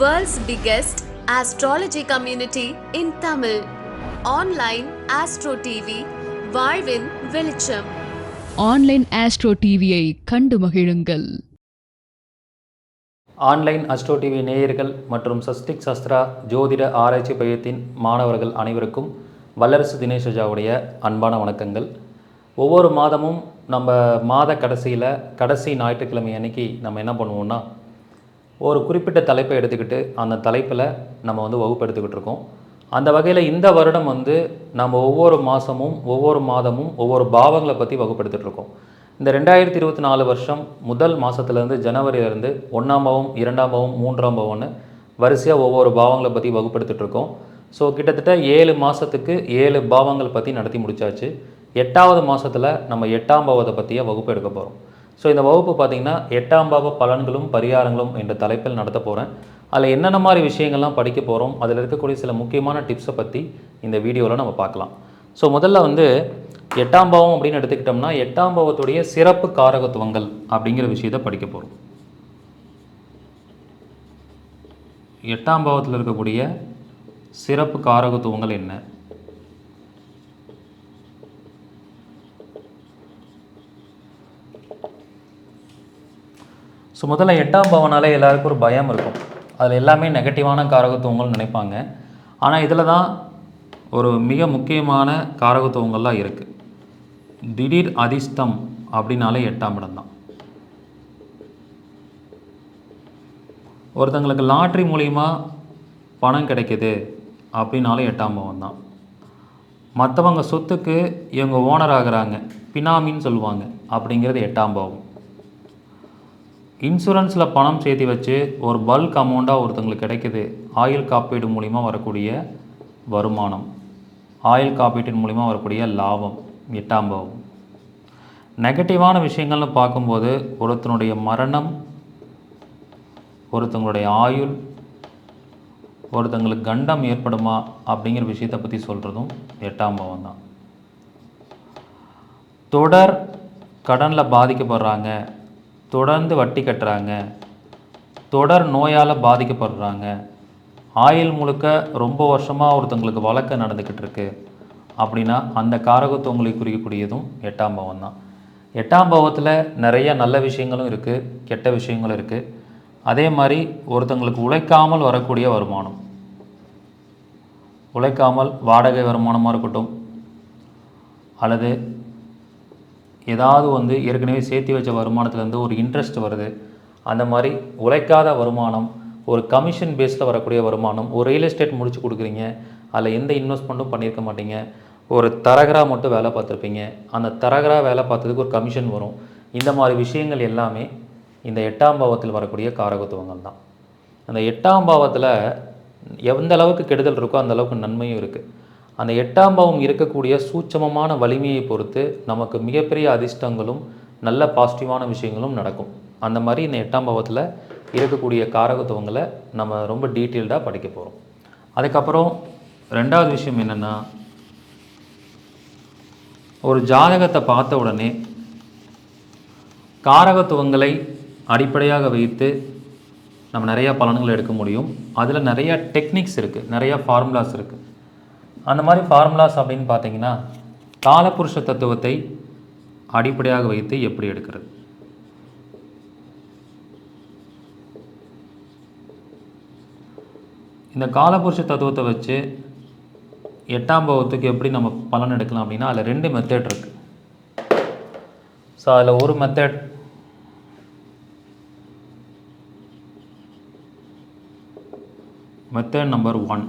World's biggest astrology community in Tamil. Online Astro TV, வாழ்வின் வெளிச்சம். Online astro டிவியை கண்டு மகிழுங்கள். ஆன்லைன் அஸ்ட்ரோ டிவி நேயர்கள் மற்றும் சஸ்டிக் சஸ்திரா ஜோதிட ஆராய்ச்சி மையத்தின் மாணவர்கள் அனைவருக்கும் வல்லரசு தினேஷஜாவுடைய அன்பான வணக்கங்கள். ஒவ்வொரு மாதமும் நம்ம மாத கடைசியில் கடைசி ஞாயிற்றுக்கிழமை அன்னைக்கு நம்ம என்ன பண்ணுவோம்னா ஒரு குறிப்பிட்ட தலைப்பை எடுத்துக்கிட்டு அந்த தலைப்பில் நம்ம வந்து வகுப்பு எடுத்துக்கிட்டு இருக்கோம். அந்த வகையில் இந்த வருடம் வந்து நம்ம ஒவ்வொரு மாதமும் ஒவ்வொரு மாதமும் ஒவ்வொரு பாவங்களை பற்றி வகுப்படுத்திட்டு இருக்கோம். இந்த ரெண்டாயிரத்தி இருபத்தி நாலு வருஷம் முதல் மாதத்துலேருந்து ஜனவரியிலேருந்து ஒன்றாம் பாவம் இரண்டாம் பாவம் மூன்றாம் பாவம்னு வரிசையாக ஒவ்வொரு பாவங்களை பற்றி வகுப்படுத்திட்டு இருக்கோம். ஸோ கிட்டத்தட்ட ஏழு மாதத்துக்கு ஏழு பாவங்கள் பற்றி நடத்தி முடிச்சாச்சு. எட்டாவது மாதத்தில் நம்ம எட்டாம் பாவத்தை பற்றிய வகுப்பு எடுக்க போகிறோம். ஸோ இந்த வகுப்பு பார்த்திங்கன்னா எட்டாம் பாவ பலன்களும் பரிகாரங்களும் என்ற தலைப்பில் நடத்த போகிறேன் அதில் என்னென்ன மாதிரி விஷயங்கள்லாம் படிக்க போகிறோம் அதில் இருக்கக்கூடிய சில முக்கியமான டிப்ஸை பற்றி இந்த வீடியோவில் நம்ம பார்க்கலாம். ஸோ முதல்ல வந்து எட்டாம் பாவம் அப்படின்னு எடுத்துக்கிட்டோம்னா எட்டாம் பாவத்துடைய சிறப்பு காரகத்துவங்கள் அப்படிங்கிற விஷயத்தை படிக்க போகிறோம் எட்டாம் பாவத்தில் இருக்கக்கூடிய சிறப்பு காரகத்துவங்கள் என்ன? ஸோ முதல்ல எட்டாம் பவனாலே எல்லாருக்கும் ஒரு பயம் இருக்கும். அதில் எல்லாமே நெகட்டிவான காரகத்துவங்கள் நினைப்பாங்க. ஆனால் இதில் தான் ஒரு மிக முக்கியமான காரகத்துவங்கள்லாம் இருக்குது திடீர் அதிர்ஷ்டம் அப்படின்னாலே எட்டாம் இடம் தான். ஒருத்தங்களுக்கு லாட்ரி மூலிமா பணம் கிடைக்குது அப்படின்னாலும் எட்டாம் பவன் தான். மற்றவங்க சொத்துக்கு இவங்க ஓனர் ஆகிறாங்க. பினாமின்னு சொல்லுவாங்க. அப்படிங்கிறது எட்டாம் பாவம். இன்சூரன்ஸில் பணம் சேர்த்து வச்சு ஒரு பல்க் அமௌண்ட்டாக ஒருத்தங்களுக்கு கிடைக்குது. ஆயுள் காப்பீடு மூலிமா வரக்கூடிய வருமானம். ஆயுள் காப்பீட்டின் மூலிமா வரக்கூடிய லாபம். எட்டாம் பாவம். நெகட்டிவான விஷயங்கள்னு பார்க்கும்போது ஒருத்தனுடைய மரணம் ஒருத்தங்களுடைய ஆயுள் ஒருத்தங்களுக்கு கண்டம் ஏற்படுமா அப்படிங்கிற விஷயத்தை பற்றி சொல்கிறதும் எட்டாம் பாவம் தான். தொடர் கடனில் பாதிக்கப்படுறாங்க. தொடர்ந்து வட்டி கட்டுறாங்க. தொடர் நோயால் பாதிக்கப்படுறாங்க. ஆயுள் முழுக்க ரொம்ப வருஷமாக ஒருத்தங்களுக்கு வழக்கு நடந்துக்கிட்டு இருக்கு அப்படின்னா அந்த காரகத்துவங்களை குறிக்கக்கூடியதும் எட்டாம் பாவம் தான். எட்டாம் பாவத்தில் நிறைய நல்ல விஷயங்களும் இருக்குது கெட்ட விஷயங்களும் இருக்குது அதே மாதிரி ஒருத்தங்களுக்கு உழைக்காமல் வரக்கூடிய வருமானம். உழைக்காமல் வாடகை வருமானமாக இருக்கட்டும் அல்லது ஏதாவது வந்து ஏற்கனவே சேர்த்து வச்ச வருமானத்துலேருந்து ஒரு இன்ட்ரெஸ்ட் வருது. அந்த மாதிரி உழைக்காத வருமானம் ஒரு கமிஷன் பேஸில் வரக்கூடிய வருமானம் ஒரு ரியல் எஸ்டேட் முடிச்சு கொடுக்குறீங்க அதில் எந்த இன்வெஸ்ட்மெண்ட்டும் பண்ணியிருக்க மாட்டீங்க. ஒரு தரகரா மட்டும் வேலை பார்த்துருப்பீங்க. அந்த தரகரா வேலை பார்த்ததுக்கு ஒரு கமிஷன் வரும். இந்த மாதிரி விஷயங்கள் எல்லாமே இந்த எட்டாம் பாவத்தில் வரக்கூடிய காரகத்துவங்கள் தான். அந்த எட்டாம் பாவத்தில் எந்த அளவுக்கு கெடுதல் இருக்கோ அந்த அளவுக்கு நன்மையும் இருக்குது அந்த எட்டாம் பாவம் இருக்கக்கூடிய சூட்சமமான வலிமையை பொறுத்து நமக்கு மிகப்பெரிய அதிர்ஷ்டங்களும் நல்ல பாசிட்டிவான விஷயங்களும் நடக்கும். அந்த மாதிரி இந்த எட்டாம் பாவத்தில் இருக்கக்கூடிய காரகத்துவங்களை நம்ம ரொம்ப டீட்டெயில்டாக படிக்க போகிறோம் அதுக்கப்புறம் ரெண்டாவது விஷயம் என்னென்னா ஒரு ஜாதகத்தை பார்த்த உடனே காரகத்துவங்களை அடிப்படையாக வைத்து நம்ம நிறையா பலன்கள் எடுக்க முடியும். அதில் நிறையா டெக்னிக்ஸ் இருக்குது நிறையா ஃபார்முலாஸ் இருக்குது அந்த மாதிரி ஃபார்முலாஸ் அப்படின்னு பார்த்தீங்கன்னா காலபுருஷ தத்துவத்தை அடிப்படையாக வைத்து எப்படி எடுக்கிறது? இந்த காலபுருஷ தத்துவத்தை வச்சு எட்டாம் பாவத்துக்கு எப்படி நம்ம பலன் எடுக்கலாம் அப்படின்னா அதில் ரெண்டு மெத்தட் இருக்குது ஸோ அதில் ஒரு மெத்தட் மெத்தட் நம்பர் ஒன்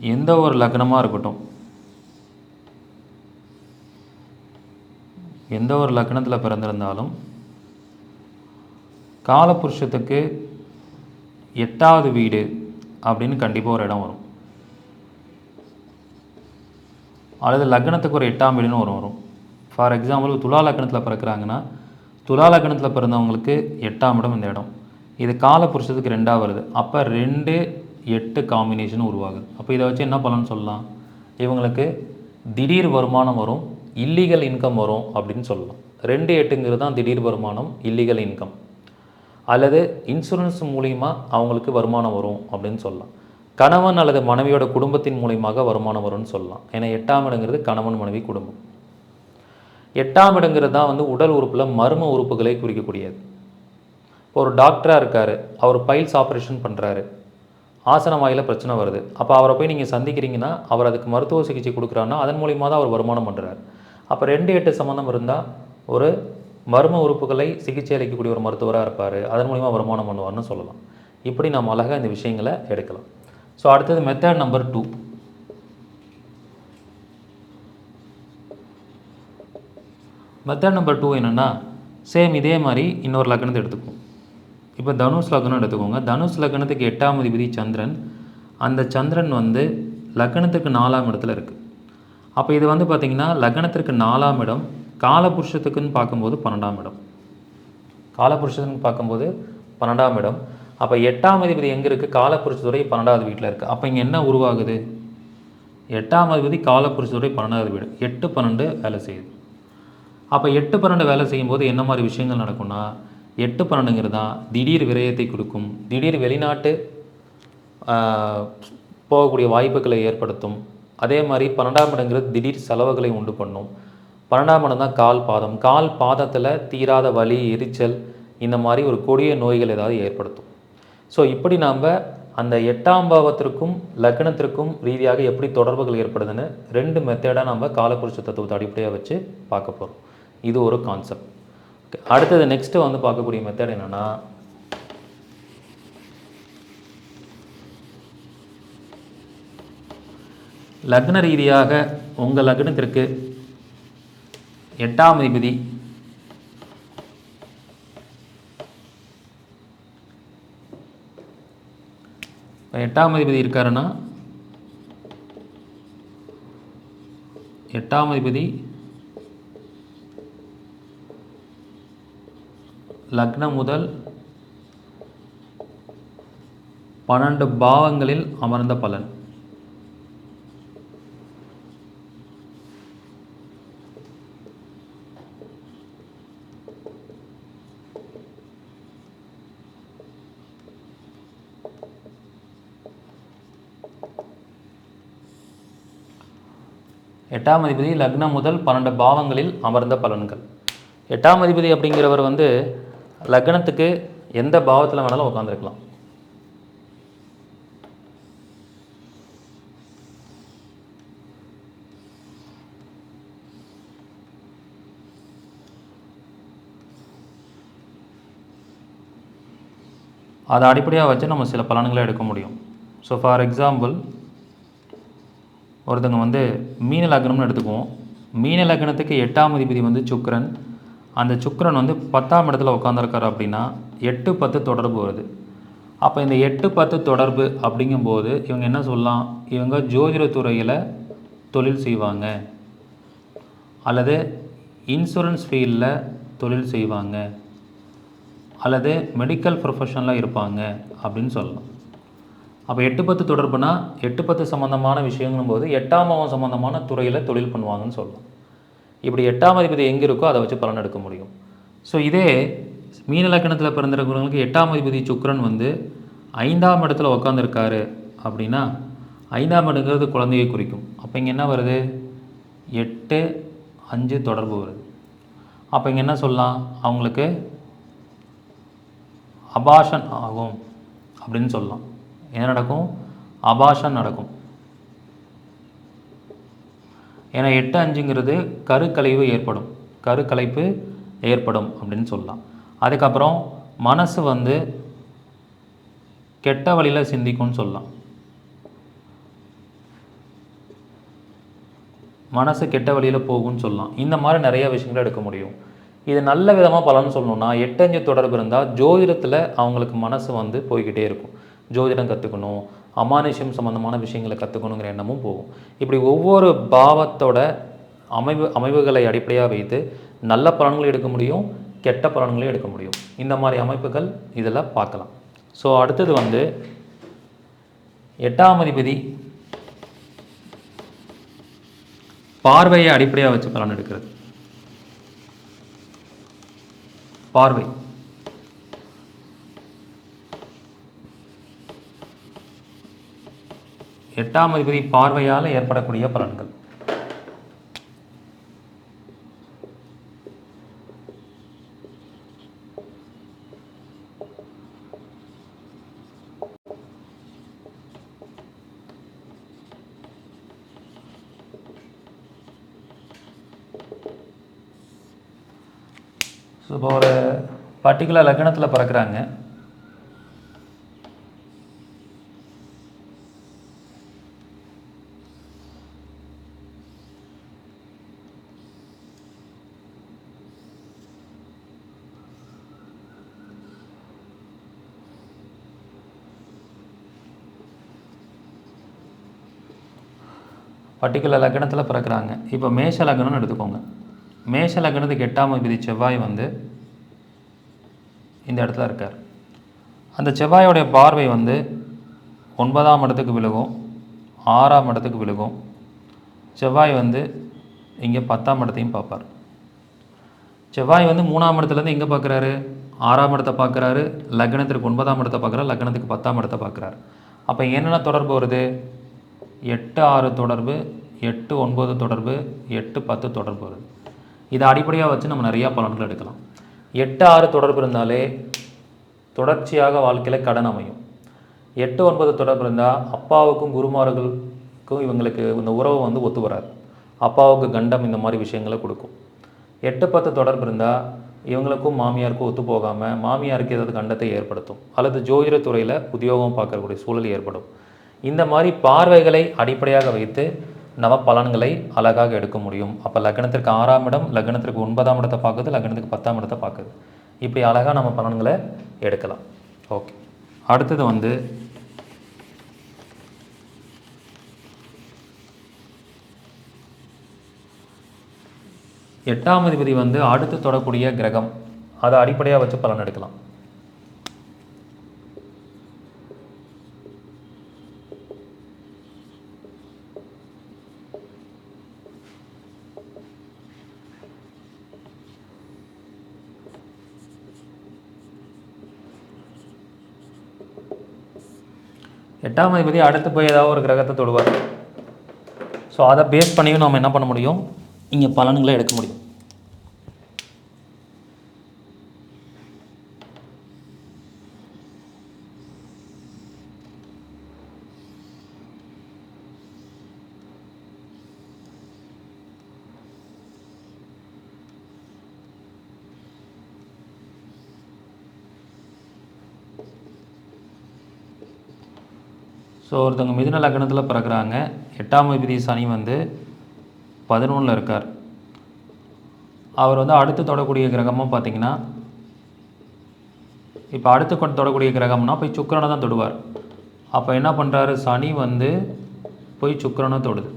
எந்த ஒரு லக்னமாக இருக்கட்டும். எந்த ஒரு லக்னத்தில் பிறந்திருந்தாலும் காலபுருஷத்துக்கு எட்டாவது வீடு அப்படின்னு கண்டிப்பாக ஒரு இடம் வரும். அல்லது லக்னத்துக்கு ஒரு எட்டாம் வீடுன்னு ஒரு வரும். ஃபார் எக்ஸாம்பிள் துலா லக்னத்தில் பிறக்கிறாங்கன்னா துலா லக்னத்தில் பிறந்தவங்களுக்கு எட்டாம் இடம் இந்த இடம். இது காலபுருஷத்துக்கு ரெண்டாக வருது. அப்போ ரெண்டு எட்டு காம்பினேஷன் உருவாகுது. அப்போ இதை வச்சு என்ன பலன் சொல்லலாம்? இவங்களுக்கு திடீர் வருமானம் வரும் இல்லீகல் இன்கம் வரும் அப்படின்னு சொல்லலாம். ரெண்டு எட்டுங்கிறது தான் திடீர் வருமானம் இல்லீகல் இன்கம் அல்லது இன்சூரன்ஸ் மூலிமா அவங்களுக்கு வருமானம் வரும் அப்படின்னு சொல்லலாம். கணவன் அல்லது மனைவியோட குடும்பத்தின் மூலியமாக வருமானம் வரும்னு சொல்லலாம். ஏன்னா எட்டாம் இடங்கிறது கணவன் மனைவி குடும்பம். எட்டாம் இடங்கிறது தான் வந்து உடல் உறுப்பில் மர்ம உறுப்புகளை குறிக்கக்கூடியது. இப்போ ஒரு டாக்டராக இருக்கார். அவர் பைல்ஸ் ஆப்ரேஷன் பண்ணுறாரு ஆசன வாயில் பிரச்சனை வருது. அப்போ அவரை போய் நீங்கள் சந்திக்கிறீங்கன்னா அவர் அதுக்கு மருத்துவ சிகிச்சை கொடுக்குறாருன்னா அதன் மூலியமாக தான் அவர் வருமானம் பண்ணுறாரு அப்போ ரெண்டு எட்டு சம்மந்தம் இருந்தால் ஒரு மர்ம உறுப்புகளை சிகிச்சை அளிக்கக்கூடிய ஒரு மருத்துவராக இருப்பார். அதன் மூலிமா வருமானம் பண்ணுவார்னு சொல்லலாம். இப்படி நம்ம அழகாக இந்த விஷயங்களை எடுக்கலாம். ஸோ அடுத்தது method number two method number two என்னென்னா சேம் இதே மாதிரி இன்னொரு லக்னத்தை எடுத்துக்குவோம். இப்போ தனுஷ் லக்னம் எடுத்துக்கோங்க. தனுஷ் லக்னத்துக்கு எட்டாம் அதிபதி சந்திரன். அந்த சந்திரன் வந்து லக்னத்துக்கு நாலாம் இடத்துல இருக்குது அப்போ இது வந்து பார்த்திங்கன்னா லக்னத்திற்கு நாலாம் இடம் காலபுருஷத்துக்குன்னு பார்க்கும்போது பன்னெண்டாம் இடம். காலபுருஷத்துக்கு பார்க்கும்போது பன்னெண்டாம் இடம். அப்போ எட்டாம் அதிபதி எங்கே இருக்குது காலபுருஷத்துடைய பன்னெண்டாவது வீட்டில் இருக்குது அப்போ இங்கே என்ன உருவாகுது? எட்டாம் அதிபதி காலபுருஷத்துடைய பன்னெண்டாவது வீடு. எட்டு பன்னெண்டு வேலை செய்யுது. அப்போ எட்டு பன்னெண்டு வேலை செய்யும்போது என்ன மாதிரி விஷயங்கள் நடக்கும்னா எட்டு பன்னெண்டுங்கிறது தான் திடீர் விரயத்தை கொடுக்கும். திடீர் வெளிநாட்டு போகக்கூடிய வாய்ப்புகளை ஏற்படுத்தும். அதே மாதிரி பன்னெண்டாம் இடங்கிறது திடீர் செலவுகளை உண்டு பண்ணும். பன்னெண்டாம் இடம் தான் கால் பாதம். கால் பாதத்தில் தீராத வலி எரிச்சல் இந்த மாதிரி ஒரு கொடிய நோய்கள் ஏதாவது ஏற்படுத்தும். ஸோ இப்படி நாம் அந்த எட்டாம் பாவத்திற்கும் லக்னத்திற்கும் ரீதியாக எப்படி தொடர்புகள் ஏற்படுதுன்னு ரெண்டு மெத்தேடாக நம்ம காலப்புருஷ தத்துவத்தை அடிப்படையாக வச்சு பார்க்க போகிறோம் இது ஒரு கான்செப்ட் அடுத்தது நெக்ஸ்ட்டு வந்து பார்க்கக்கூடிய மெத்தட் என்னென்னா லக்ன ரீதியாக உங்கள் லக்னத்திற்கு எட்டாம் அதிபதி எட்டாம் அதிபதி இருக்காருன்னா எட்டாம் அதிபதி லக்னம் முதல் பன்னெண்டு பாவங்களில் அமர்ந்த பலன். எட்டாம் அதிபதி லக்னம் முதல் பன்னெண்டு பாவங்களில் அமர்ந்த பலன்கள். எட்டாம் அதிபதி அப்படிங்கிறவர் வந்து லக்னத்துக்கு எந்த பாவத்தில் வேணாலும் உட்காந்துருக்கலாம் அதை அடிப்படையாக வச்சு நம்ம சில பலன்களை எடுக்க முடியும். ஸோ ஃபார் எக்ஸாம்பிள் ஒருத்தங்க வந்து மீன லக்னம்னு எடுத்துக்குவோம். மீன லக்னத்துக்கு எட்டாம் அதிபதி வந்து சுக்ரன் அந்த சுக்கரன் வந்து பத்தாம் இடத்துல உட்காந்துருக்காரு அப்படின்னா எட்டு பத்து தொடர்பு வருது. அப்போ இந்த எட்டு பத்து தொடர்பு அப்படிங்கும்போது இவங்க என்ன சொல்லலாம்? இவங்க ஜோதிடத்துறையில் தொழில் செய்வாங்க. அல்லது இன்சூரன்ஸ் ஃபீல்டில் தொழில் செய்வாங்க. அல்லது மெடிக்கல் ப்ரொஃபஷனில் இருப்பாங்க அப்படின்னு சொல்லலாம். அப்போ எட்டு பத்து தொடர்புனா எட்டு பத்து சம்மந்தமான விஷயங்களும் போது எட்டாம் பாவம் சம்மந்தமான துறையில் தொழில் பண்ணுவாங்கன்னு சொல்லலாம். இப்படி எட்டாம் அதிபதி எங்கே இருக்கோ அதை வச்சு பலன் எடுக்க முடியும். ஸோ இதே மீன லக்கணத்தில் பிறந்திருக்கிறவங்களுக்கு எட்டாம் அதிபதி சுக்ரன் வந்து ஐந்தாம் இடத்துல உட்காந்துருக்காரு அப்படின்னா ஐந்தாம் இடங்கிறது குழந்தையை குறிக்கும். அப்போ இங்கே என்ன வருது? எட்டு அஞ்சு தொடர்பு வருது. அப்போ இங்கே என்ன சொல்லலாம்? அவங்களுக்கு அபாஷன் ஆகும் அப்படின்னு சொல்லலாம். என்ன நடக்கும்? அபாஷன் நடக்கும். ஏன்னா எட்டு அஞ்சுங்கிறது கருக்கலைவு ஏற்படும். கருக்கலைப்பு ஏற்படும் அப்படின்னு சொல்லலாம். அதுக்கப்புறம் மனசு வந்து கெட்ட வழியில் சிந்திக்கும்னு சொல்லலாம். மனசு கெட்ட வழியில் போகும்னு சொல்லலாம். இந்த மாதிரி நிறைய விஷயங்களை எடுக்க முடியும். இது நல்ல விதமாக பலன் சொல்லணும்னா எட்டஞ்சு தொடர்பு இருந்தால் ஜோதிடத்தில் அவங்களுக்கு மனசு வந்து போய்கிட்டே இருக்கும். ஜோதிடம் கற்றுக்கணும் அமானுஷம் சம்மந்தமான விஷயங்களை கற்றுக்கணுங்கிற எண்ணமும் போகும். இப்படி ஒவ்வொரு பாவத்தோட அமைவு அமைவுகளை அடிப்படையாக வைத்து நல்ல பலன்களை எடுக்க முடியும் கெட்ட பலன்களையும் எடுக்க முடியும். இந்த மாதிரி அமைப்புகள் இதில் பார்க்கலாம். ஸோ அடுத்தது வந்து எட்டாம் அதிபதி பார்வையை அடிப்படையாக வச்சு பலன் எடுக்கிறது. பார்வை. எட்டாம் அதிபதி பார்வையால் ஏற்படக்கூடிய பலன்கள். ஸோ இப்போ ஒரு பர்டிகுலர் லக்னத்தில் பிறக்கிறாங்க. பர்டிகுலர் லக்னத்தில் பிறக்கிறாங்க. இப்போ மேஷ லக்னம்னு எடுத்துக்கோங்க. மேஷ லக்னத்துக்கு எட்டாம் விதி செவ்வாய் வந்து இந்த இடத்துல இருக்கார். அந்த செவ்வாயோடைய பார்வை வந்து ஒன்பதாம் இடத்துக்கு விழுகும் ஆறாம் இடத்துக்கு விழுகும் செவ்வாய் வந்து இங்கே பத்தாம் இடத்தையும் பார்ப்பார். செவ்வாய் வந்து மூணாம் இடத்துலேருந்து எங்கே பார்க்குறாரு? ஆறாம் இடத்தை பார்க்குறாரு லக்னத்திற்கு ஒன்பதாம் இடத்தை பார்க்குறாரு லக்னத்துக்கு பத்தாம் இடத்தை பார்க்குறாரு. அப்போ என்னென்ன தொடர்பு வருது? எட்டு ஆறு தொடர்பு எட்டு ஒன்பது தொடர்பு எட்டு பத்து தொடர்பு வருது. இதை அடிப்படையாக வச்சு நம்ம நிறையா பலன்கள் எடுக்கலாம். எட்டு ஆறு தொடர்பு இருந்தாலே தொடர்ச்சியாக வாழ்க்கையில் கடன் அமையும். எட்டு ஒன்பது தொடர்பு இருந்தால் அப்பாவுக்கும் குருமார்களுக்கும் இவங்களுக்கு இந்த உறவு வந்து ஒத்து வராது. அப்பாவுக்கு கண்டம் இந்த மாதிரி விஷயங்களை கொடுக்கும். எட்டு பத்து தொடர்பு இருந்தால் இவங்களுக்கும் மாமியாருக்கும் ஒத்து போகாமல் மாமியாருக்கு ஏதாவது கண்டத்தை ஏற்படுத்தும். அல்லது ஜோதிட துறையில் உத்தியோகம் பார்க்கக்கூடிய சூழல் ஏற்படும். இந்த மாதிரி பார்வைகளை அடிப்படையாக வைத்து நம்ம பலன்களை அழகாக எடுக்க முடியும். அப்போ லக்னத்திற்கு ஆறாம் இடம் லக்னத்திற்கு ஒன்பதாம் இடத்தை பார்க்குது லக்னத்துக்கு பத்தாம் இடத்தை பார்க்குது இப்படி அழகாக நம்ம பலன்களை எடுக்கலாம். ஓகே. அடுத்தது வந்து எட்டாம் அதிபதி வந்து அடுத்து தொடக்கூடிய கிரகம். அதை அடிப்படையாக வச்சு பலன் எடுக்கலாம். எட்டாம் அதிபதி அடுத்து போய் ஏதாவது ஒரு கிரகத்தை தொடுவார். ஸோ அதை பேஸ் பண்ணியும் நம்ம என்ன பண்ண முடியும்? இங்கே பலன்களை எடுக்க முடியும். ஸோ ஒருத்தவங்க மிதுன லக்னத்தில் பிறக்கிறாங்க. எட்டாம் அதிபதி சனி வந்து பதினொன்றில் இருக்கார். அவர் வந்து அடுத்து தொடக்கூடிய கிரகமும் பார்த்தீங்கன்னா இப்போ அடுத்து கொண்டு தொடக்கூடிய கிரகம்னா போய் சுக்கரனை தான் தொடுவார். அப்போ என்ன பண்ணுறாரு சனி வந்து போய் சுக்கரனை தொடுது.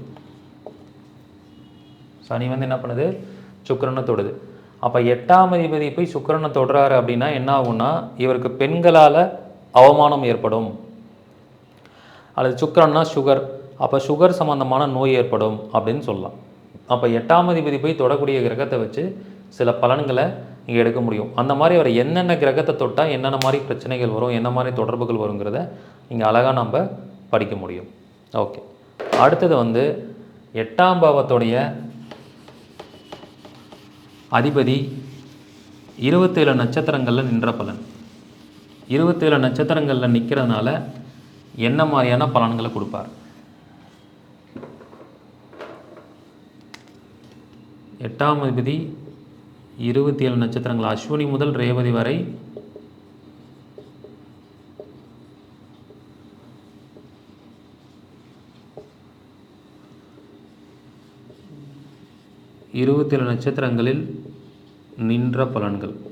சனி வந்து என்ன பண்ணுது? சுக்கரனை தொடுது. அப்போ எட்டாம் அதிபதி போய் சுக்கிரனை தொடுறாரு அப்படின்னா என்ன ஆகும்னா இவருக்கு பெண்களால் அவமானம் ஏற்படும். அல்லது சுக்கரன்னா சுகர் அப்போ சுகர் சம்மந்தமான நோய் ஏற்படும் அப்படின்னு சொல்லலாம். அப்போ எட்டாம் அதிபதி போய் தொடக்கூடிய கிரகத்தை வச்சு சில பலன்களை இங்கே எடுக்க முடியும். அந்த மாதிரி அவர் என்னென்ன கிரகத்தை தொட்டால் என்னென்ன மாதிரி பிரச்சனைகள் வரும் என்ன மாதிரி தொடர்புகள் வருங்கிறத இங்கே அழகாக நம்ம படிக்க முடியும். ஓகே அடுத்தது வந்து எட்டாம் பாவத்துடைய அதிபதி இருபத்தேழு நட்சத்திரங்களில் நின்ற பலன். இருபத்தேழு நட்சத்திரங்களில் நிற்கிறதுனால என்ன மாதிரியான பலன்களை கொடுப்பார்? எட்டாம் அதிபதி இருபத்தி ஏழு நட்சத்திரங்கள் அஸ்வினி முதல் ரேவதி வரை இருபத்தி ஏழு நட்சத்திரங்களில் நின்ற பலன்கள்.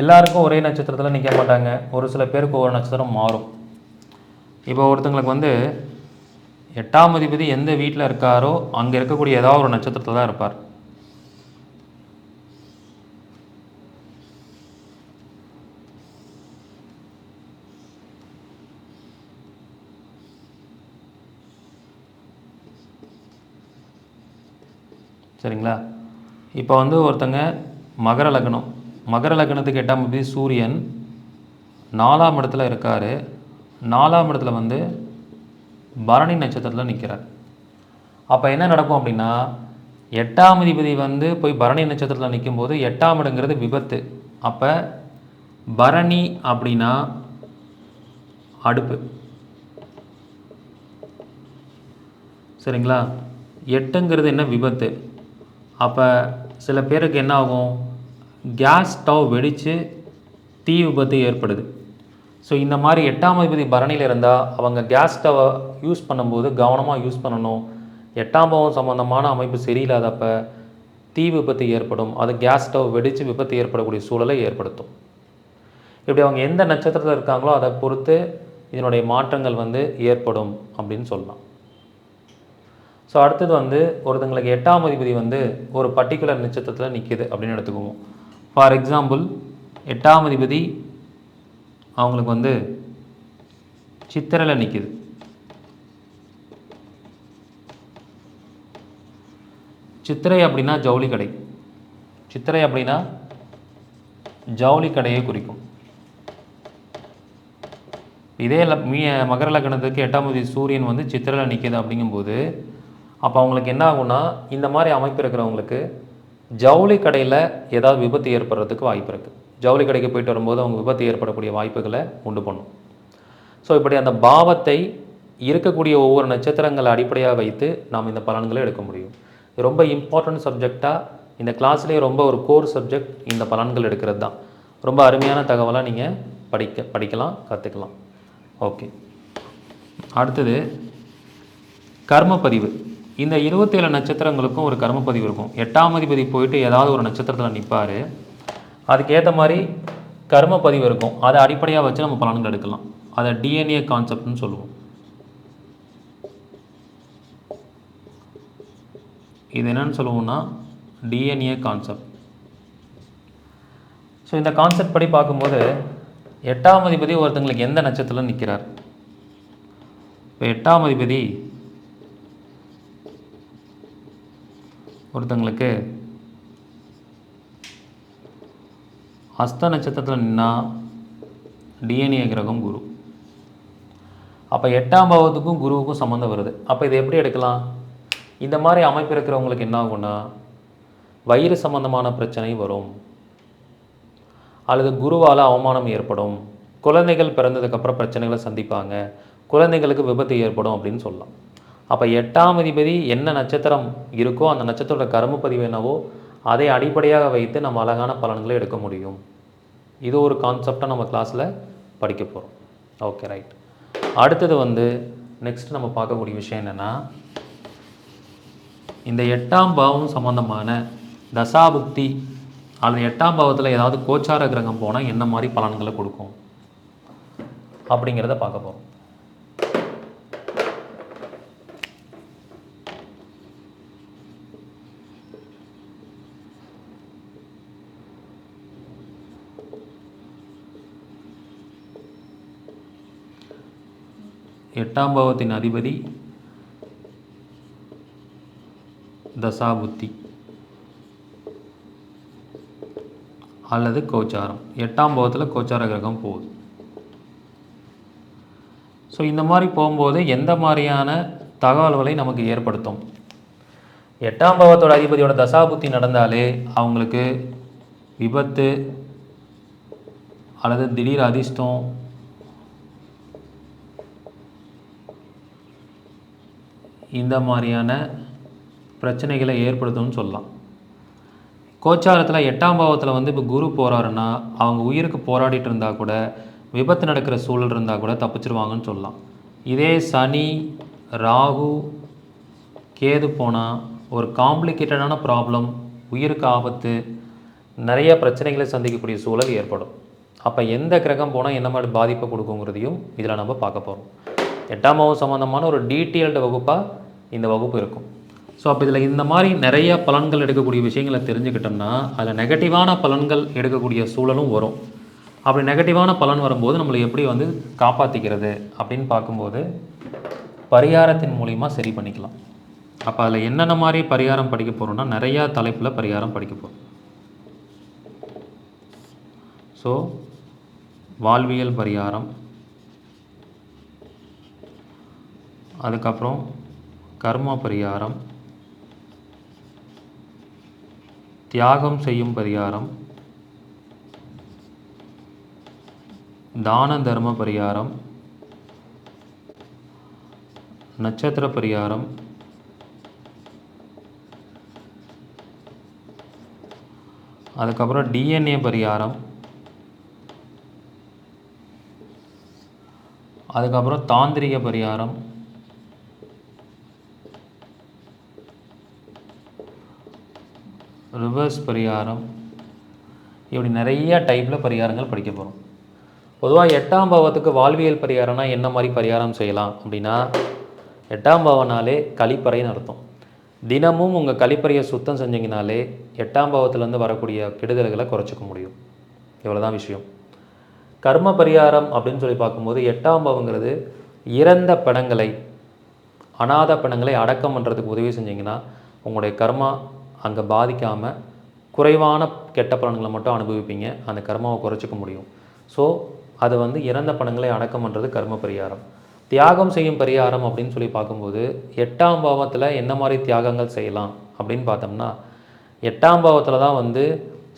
எல்லாருக்கும் ஒரே நட்சத்திரத்தில் நிற்க மாட்டாங்க. ஒரு சில பேருக்கு ஒவ்வொரு நட்சத்திரம் மாறும். இப்போ ஒருத்தங்களுக்கு வந்து எட்டாம் அதிபதி எந்த வீட்டில் இருக்காரோ அங்கே இருக்கக்கூடிய ஏதாவது ஒரு நட்சத்திரத்தில் தான் இருப்பார். சரிங்களா? இப்போ வந்து ஒருத்தங்க மகர லக்னம். மகர லக்னத்துக்கு எட்டாம் அதிபதி சூரியன் நாலாம் இடத்துல இருக்கார். நாலாம் இடத்துல வந்து பரணி நட்சத்திரத்தில் நிற்கிறார் அப்போ என்ன நடக்கும் அப்படின்னா எட்டாம் அதிபதி வந்து போய் பரணி நட்சத்திரத்தில் நிற்கும்போது எட்டாம் இடங்கிறது விபத்து. அப்போ பரணி அப்படின்னா அடுப்பு. சரிங்களா? எட்டுங்கிறது என்ன விபத்து? அப்போ சில பேருக்கு என்ன ஆகும்? கேஸ் ஸ்டவ் வெடித்து தீ விபத்து ஏற்படுது. ஸோ இந்த மாதிரி எட்டாம் அதிபதி பரணியில் இருந்தால் அவங்க கேஸ் ஸ்டவ்வை யூஸ் பண்ணும்போது கவனமாக யூஸ் பண்ணணும். எட்டாம் பாவம் சம்மந்தமான அமைப்பு சரியில்லாதப்ப தீ விபத்து ஏற்படும். அது கேஸ் ஸ்டவ் வெடித்து விபத்து ஏற்படக்கூடிய சூழலை ஏற்படுத்தும். இப்படி அவங்க எந்த நட்சத்திரத்தில் இருக்காங்களோ அதை பொறுத்து இதனுடைய மாற்றங்கள் வந்து ஏற்படும் அப்படின்னு சொல்லலாம். ஸோ அடுத்தது வந்து ஒருத்தங்களுக்கு எட்டாம் அதிபதி வந்து ஒரு பர்டிகுலர் நட்சத்திரத்தில் நிற்கிது அப்படின்னு எடுத்துக்குவோம். ஃபார் எக்ஸாம்பிள் எட்டாம் அதிபதி அவங்களுக்கு வந்து சித்திரையில் நிற்கிது சித்திரை அப்படின்னா ஜவுளி கடை. சித்திரை அப்படின்னா ஜவுளி கடையை குறிக்கும். இதே மீ மகர லக்னத்துக்கு எட்டாம் தேதி சூரியன் வந்து சித்திரையில் நிற்கிது அப்படிங்கும்போது அப்போ அவங்களுக்கு என்ன ஆகும்னா இந்த மாதிரி அமைப்பு இருக்கிறவங்களுக்கு ஜவுளி கடையில் ஏதாவது விபத்து ஏற்படுறதுக்கு வாய்ப்பு இருக்குது ஜவுளி கடைக்கு போயிட்டு வரும்போது அவங்க விபத்து ஏற்படக்கூடிய வாய்ப்புகளை உண்டு பண்ணும். ஸோ இப்படி அந்த பாவத்தை இருக்கக்கூடிய ஒவ்வொரு நட்சத்திரங்களை அடிப்படையாக வைத்து நாம் இந்த பலன்களை எடுக்க முடியும். இது ரொம்ப இம்பார்ட்டன்ட் சப்ஜெக்டாக இந்த கிளாஸ்லேயே ரொம்ப ஒரு கோர் சப்ஜெக்ட் இந்த பலன்கள் எடுக்கிறது தான். ரொம்ப அருமையான தகவலாக நீங்கள் படிக்க படிக்கலாம் கற்றுக்கலாம் ஓகே அடுத்தது கர்மப்பதிவு. இந்த இருபத்தேழு நட்சத்திரங்களுக்கும் ஒரு கர்மப்பதிவு இருக்கும். எட்டாம் அதிபதி போயிட்டு ஏதாவது ஒரு நட்சத்திரத்தில் நிற்பார் அதுக்கேற்ற மாதிரி கர்மப்பதிவு இருக்கும். அதை அடிப்படையாக வச்சு நம்ம பலன்கள் எடுக்கலாம். அதை டிஎன்ஏ கான்செப்ட்னு சொல்லுவோம். இது என்னன்னு சொல்லுவோம்னா டிஎன்ஏ கான்செப்ட் ஸோ இந்த கான்செப்ட் படி பார்க்கும்போது எட்டாம் அதிபதி ஒருத்தங்களுக்கு எந்த நட்சத்திரத்தில் நிற்கிறார் இப்போ எட்டாம் அதிபதி ஒருத்தங்களுக்கு அஸ்த நட்சத்திரத்தில் நின்னா டிஎன்ஏ கிரகம் குரு. அப்போ எட்டாம் பாவத்துக்கும் குருவுக்கும் சம்மந்தம் வருது. அப்போ இதை எப்படி எடுக்கலாம்? இந்த மாதிரி அமைப்பு இருக்கிறவங்களுக்கு என்ன ஆகும்னா வயிறு சம்பந்தமான பிரச்சனை வரும். அல்லது குருவால் அவமானம் ஏற்படும். குழந்தைகள் பிறந்ததுக்கப்புறம் பிரச்சனைகளை சந்திப்பாங்க. குழந்தைகளுக்கு விபத்து ஏற்படும் அப்படின்னு சொல்லலாம். அப்போ எட்டாம் அதிபதி என்ன நட்சத்திரம் இருக்கோ அந்த நட்சத்திரோட கர்மப்பதிவு என்னவோ அதை அடிப்படையாக வைத்து நம்ம அழகான பலன்களை எடுக்க முடியும். இது ஒரு கான்செப்டாக நம்ம கிளாஸில் படிக்க போகிறோம் ஓகே ரைட் அடுத்தது வந்து நெக்ஸ்ட் நம்ம பார்க்கக்கூடிய விஷயம் என்னென்னா இந்த எட்டாம் பாவம் சம்மந்தமான தசாபுக்தி அல்லது எட்டாம் பாவத்தில் ஏதாவது கோச்சார கிரகம் போனால் என்ன மாதிரி பலன்களை கொடுக்கும் அப்படிங்கிறத பார்க்க போகிறோம் எட்டாம் பாவத்தின் அதிபதி தசாபுத்தி அல்லது கோச்சாரம். எட்டாம் பாவத்தில் கோச்சார கிரகம் போகுது. ஸோ இந்த மாதிரி போகும்போது எந்த மாதிரியான தகவல்களை நமக்கு ஏற்படுத்தும்? எட்டாம் பாவத்தோட அதிபதியோட தசாபுத்தி நடந்தாலே அவங்களுக்கு விபத்து அல்லது திடீர் அதிர்ஷ்டம் இந்த மாதிரியான பிரச்சனைகளை ஏற்படுத்தும்னு சொல்லலாம். கோச்சாரத்தில் எட்டாம் பாவத்தில் வந்து இப்போ குரு போகிறாருன்னா அவங்க உயிருக்கு போராடிட்டு இருந்தால் கூட விபத்து நடக்கிற சூழல் இருந்தால் கூட தப்பிச்சிருவாங்கன்னு சொல்லலாம். இதே சனி ராகு கேது போனால் ஒரு காம்ப்ளிகேட்டடான ப்ராப்ளம் உயிருக்கு ஆபத்து நிறைய பிரச்சனைகளை சந்திக்கக்கூடிய சூழல் ஏற்படும். அப்போ எந்த கிரகம் போனால் என்ன மாதிரி பாதிப்பை கொடுக்குங்கிறதையும் இதில் நம்ம பார்க்க போகிறோம் எட்டாம் பாவம் சம்மந்தமான ஒரு டீட்டெயில்டு வகுப்பாக இந்த வகுப்பு இருக்கும். ஸோ அப்போ இதில் இந்த மாதிரி நிறைய பலன்கள் எடுக்கக்கூடிய விஷயங்களை தெரிஞ்சுக்கிட்டோம்னா அதில் நெகட்டிவான பலன்கள் எடுக்கக்கூடிய சூழலும் வரும். அப்படி நெகட்டிவான பலன் வரும்போது நம்மளை எப்படி வந்து காப்பாற்றிக்கிறது அப்படின்னு பார்க்கும்போது பரிகாரத்தின் மூலிமா சரி பண்ணிக்கலாம். அப்போ அதில் என்னென்ன மாதிரி பரிகாரம் படிக்க போகிறோம்னா நிறையா தலைப்பில் பரிகாரம் படிக்க போகிறோம் ஸோ வாழ்வியல் பரிகாரம். அதுக்கப்புறம் கர்ம பரிகாரம் தியாகம் செய்யும் பரிகாரம் தான தர்ம பரிகாரம் நட்சத்திர பரிகாரம் அதுக்கப்புறம் டிஎன்ஏ பரிகாரம் அதுக்கப்புறம் தாந்திரிக பரிகாரம் ரிவர்ஸ் பரிகாரம். இப்படி நிறைய டைப்பில் பரிகாரங்கள் படிக்க போகிறோம் பொதுவாக எட்டாம் பாவத்துக்கு வாழ்வியல் பரிகாரம்னா என்ன மாதிரி பரிகாரம் செய்யலாம் அப்படின்னா எட்டாம் பாவனாலே கழிப்பறைன்னு அர்த்தம். தினமும் உங்கள் கழிப்பறையை சுத்தம் செஞ்சீங்கனாலே எட்டாம் பாவத்துலேருந்து வரக்கூடிய கெடுதல்களை குறைச்சிக்க முடியும். இவ்வளோதான் விஷயம். கர்ம பரிகாரம் அப்படின்னு சொல்லி பார்க்கும்போது எட்டாம் பாவங்கிறது இறந்த பணங்களை அநாத பணங்களை அடக்கம் பண்ணுறதுக்கு உதவி செஞ்சிங்கன்னா உங்களுடைய கர்மா அங்கே பாதிக்காமல் குறைவான கெட்ட பலன்களை மட்டும் அனுபவிப்பீங்க. அந்த கர்மாவை குறைச்சிக்க முடியும். ஸோ அது வந்து இறந்த பணங்களை அடக்கம் பண்ணுறது கர்ம பரிகாரம். தியாகம் செய்யும் பரிகாரம் அப்படின்னு சொல்லி பார்க்கும்போது எட்டாம் பாவத்தில் என்ன மாதிரி தியாகங்கள் செய்யலாம் அப்படின்னு பார்த்தோம்னா எட்டாம் பாவத்தில் தான் வந்து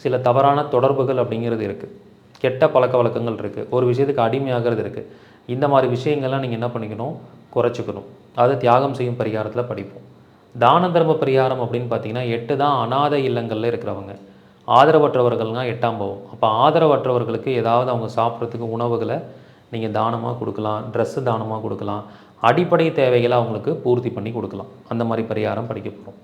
சில தவறான தொடர்புகள் அப்படிங்கிறது இருக்குது கெட்ட பழக்க வழக்கங்கள் இருக்குது ஒரு விஷயத்துக்கு அடிமையாகிறது இருக்குது இந்த மாதிரி விஷயங்கள்லாம் நீங்கள் என்ன பண்ணிக்கணும்? குறைச்சிக்கணும். அதை தியாகம் செய்யும் பரிகாரத்தில் படிப்போம். தான தர்ம பரிகாரம் அப்படின்னு பார்த்தீங்கன்னா எட்டு தான் அநாத இல்லங்களில் இருக்கிறவங்க. ஆதரவற்றவர்கள்னால் எட்டாம் பாவம். அப்போ ஆதரவற்றவர்களுக்கு ஏதாவது அவங்க சாப்பிட்றதுக்கு உணவுகளை நீங்கள் தானமாக கொடுக்கலாம் ட்ரெஸ்ஸு தானமாக கொடுக்கலாம் அடிப்படை தேவைகளை அவங்களுக்கு பூர்த்தி பண்ணி கொடுக்கலாம். அந்த மாதிரி பரிகாரம் படிக்க போகிறோம்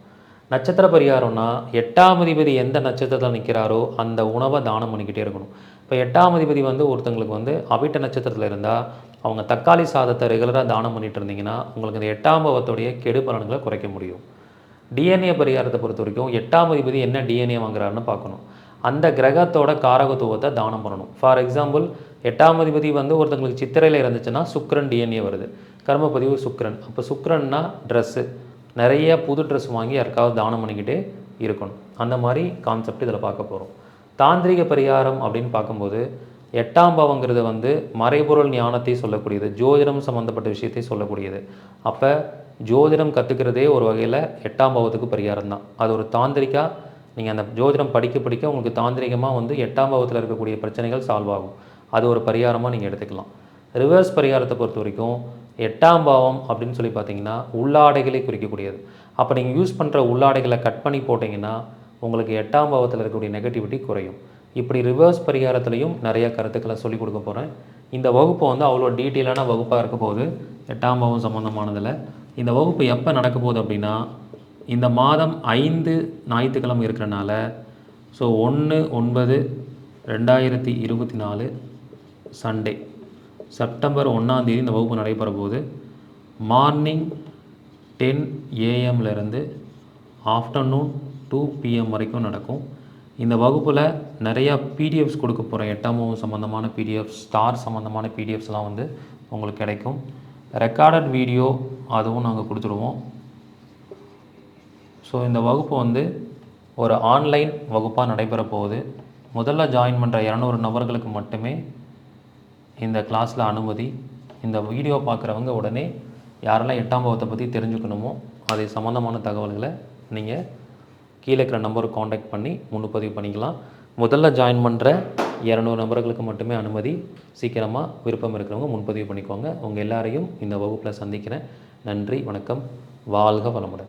நட்சத்திர பரிகாரம்னா எட்டாம் அதிபதி எந்த நட்சத்திரத்தில் நிற்கிறாரோ அந்த உணவை தானம் பண்ணிக்கிட்டே இருக்கணும். இப்போ எட்டாம் அதிபதி வந்து ஒருத்தங்களுக்கு வந்து அவிட்ட நட்சத்திரத்தில் இருந்தால் அவங்க தக்காளி சாதத்தை ரெகுலராக தானம் பண்ணிட்டு இருந்தீங்கன்னா உங்களுக்கு இந்த எட்டாம் பாவத்துடைய கெடு பலன்களை குறைக்க முடியும். டிஎன்ஏ பரிகாரத்தை பொறுத்த வரைக்கும் எட்டாம் அதிபதி என்ன டிஎன்ஏ வாங்குறாருன்னு பார்க்கணும். அந்த கிரகத்தோட காரகத்துவத்தை தானம் பண்ணணும். ஃபார் எக்ஸாம்பிள் எட்டாம் அதிபதி வந்து ஒருத்தங்களுக்கு சித்திரையில் இருந்துச்சுன்னா சுக்ரன் டிஎன்ஏ வருது. கர்மப்பதிவு சுக்ரன் அப்போ சுக்ரன்னா ட்ரெஸ்ஸு நிறைய புது ட்ரெஸ் வாங்கி யாருக்காவது தானம் பண்ணிக்கிட்டே இருக்கணும். அந்த மாதிரி கான்செப்ட் இதில் பார்க்க போகிறோம் தாந்திரிக பரிகாரம் அப்படின்னு பார்க்கும்போது எட்டாம் பாவங்கிறது வந்து மறைபொருள் ஞானத்தை சொல்லக்கூடியது ஜோதிடம் சம்மந்தப்பட்ட விஷயத்தை சொல்லக்கூடியது. அப்போ ஜோதிடம் கற்றுக்கிறதே ஒரு வகையில் எட்டாம் பாவத்துக்கு பரிகாரம் தான் அது ஒரு தாந்திரிக்கா நீங்கள் அந்த ஜோதிடம் படிக்க படிக்க உங்களுக்கு தாந்திரிகமாக வந்து எட்டாம் பாவத்தில் இருக்கக்கூடிய பிரச்சனைகள் சால்வ் ஆகும். அது ஒரு பரிகாரமாக நீங்கள் எடுத்துக்கலாம். ரிவர்ஸ் பரிகாரத்தை பொறுத்த வரைக்கும் எட்டாம் பாவம் அப்படின்னு சொல்லி பார்த்தீங்கன்னா உள்ளாடைகளை குறிக்கக்கூடியது. அப்போ நீங்கள் யூஸ் பண்ணுற உள்ளாடைகளை கட் பண்ணி போட்டிங்கன்னா உங்களுக்கு எட்டாம் பாவத்தில் இருக்கக்கூடிய நெகட்டிவிட்டி குறையும். இப்படி ரிவர்ஸ் பரிகாரத்துலையும் நிறைய கருத்துக்களை சொல்லிக் கொடுக்க போகிறேன் இந்த வகுப்பு வந்து அவ்வளோ டீட்டெயிலான வகுப்பாக இருக்க போகுது. எட்டாம் பாவம் சம்மந்தமானதில் இந்த வகுப்பு எப்போ நடக்க போகுது அப்படின்னா இந்த மாதம் ஐந்து ஞாயிற்றுக்கிழமை இருக்கிறனால ஸோ ஒன்று ஒன்பது ரெண்டாயிரத்தி இருபத்தி நாலு சண்டே செப்டம்பர் ஒன்றாந்தேதி இந்த வகுப்பு நடைபெற போகுது. மார்னிங் டென் ஏஎம்லேருந்து ஆஃப்டர்நூன் டூ பிஎம் வரைக்கும் நடக்கும். இந்த வகுப்பில் நிறையா பிடிஎஃப்ஸ் கொடுக்க போகிறேன் எட்டாம் வகுப்பு சம்மந்தமான பிடிஎஃப் ஸ்டார் சம்மந்தமான பிடிஎஃப்ஸ்லாம் வந்து உங்களுக்கு கிடைக்கும். ரெக்கார்டட் வீடியோ அதுவும் நாங்கள் கொடுத்துருவோம் ஸோ இந்த வகுப்பு வந்து ஒரு ஆன்லைன் வகுப்பாக நடைபெற போகுது. முதல்ல ஜாயின் பண்ணுற இரநூறு நபர்களுக்கு மட்டுமே இந்த கிளாஸில் அனுமதி. இந்த வீடியோ பார்க்குறவங்க உடனே யாரெல்லாம் எட்டாம் பாவத்தை பற்றி தெரிஞ்சுக்கணுமோ அது சம்மந்தமான தகவல்களை நீங்கள் கீழே இருக்கிற நம்பருக்கு காண்டாக்ட் பண்ணி முன்பதிவு பண்ணிக்கலாம். முதல்ல ஜாயின் பண்ணுற இரநூறு நபர்களுக்கு மட்டுமே அனுமதி. சீக்கிரமாக விருப்பம் இருக்கிறவங்க முன்பதிவு பண்ணிக்கோங்க. உங்கள் எல்லாரையும் இந்த வகுப்பில் சந்திக்கிறேன். நன்றி வணக்கம். வாழ்க வளமுடன்.